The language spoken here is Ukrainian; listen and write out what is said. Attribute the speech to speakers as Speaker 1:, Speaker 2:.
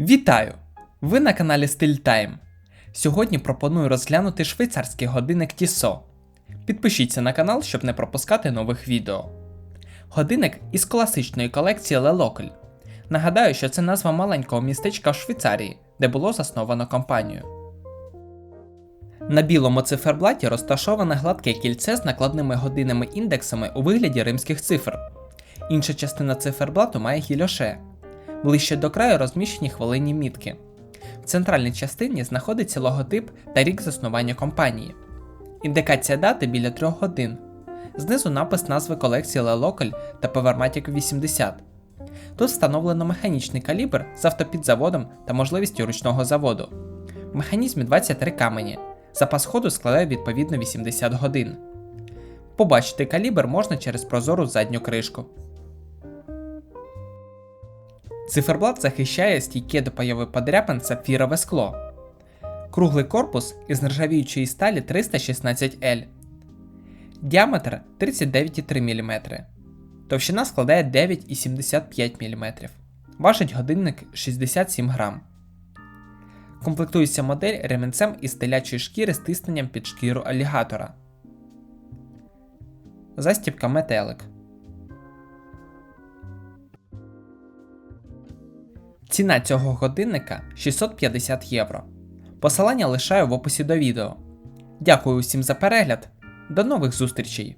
Speaker 1: Вітаю! Ви на каналі Style Time. Сьогодні пропоную розглянути швейцарський годинник Tissot. Підпишіться на канал, щоб не пропускати нових відео. Годинник із класичної колекції Le Local. Нагадаю, що це назва маленького містечка в Швейцарії, де було засновано компанію. На білому циферблаті розташоване гладке кільце з накладними годинними індексами у вигляді римських цифр. Інша частина циферблату має гільоше. Ближче до краю розміщені хвилинні мітки. В центральній частині знаходиться логотип та рік заснування компанії. Індикація дати біля 3 годин. Знизу напис назви колекції Local та Powermatic 80. Тут встановлено механічний калібр з автопідзаводом та можливістю ручного заводу. В механізмі 23 камені. Запас ходу складає відповідно 80 годин. Побачити калібр можна через прозору задню кришку. Циферблат захищає стійке до появи подряпин сапфірове скло. Круглий корпус із нержавіючої сталі 316L. Діаметр 39,3 мм. Товщина складає 9,75 мм. Важить годинник 67 грам. Комплектується модель ремінцем із телячої шкіри з тисненням під шкіру алігатора. Застібка метелик. Ціна цього годинника 650 євро. Посилання лишаю в описі до відео. Дякую усім за перегляд. До нових зустрічей!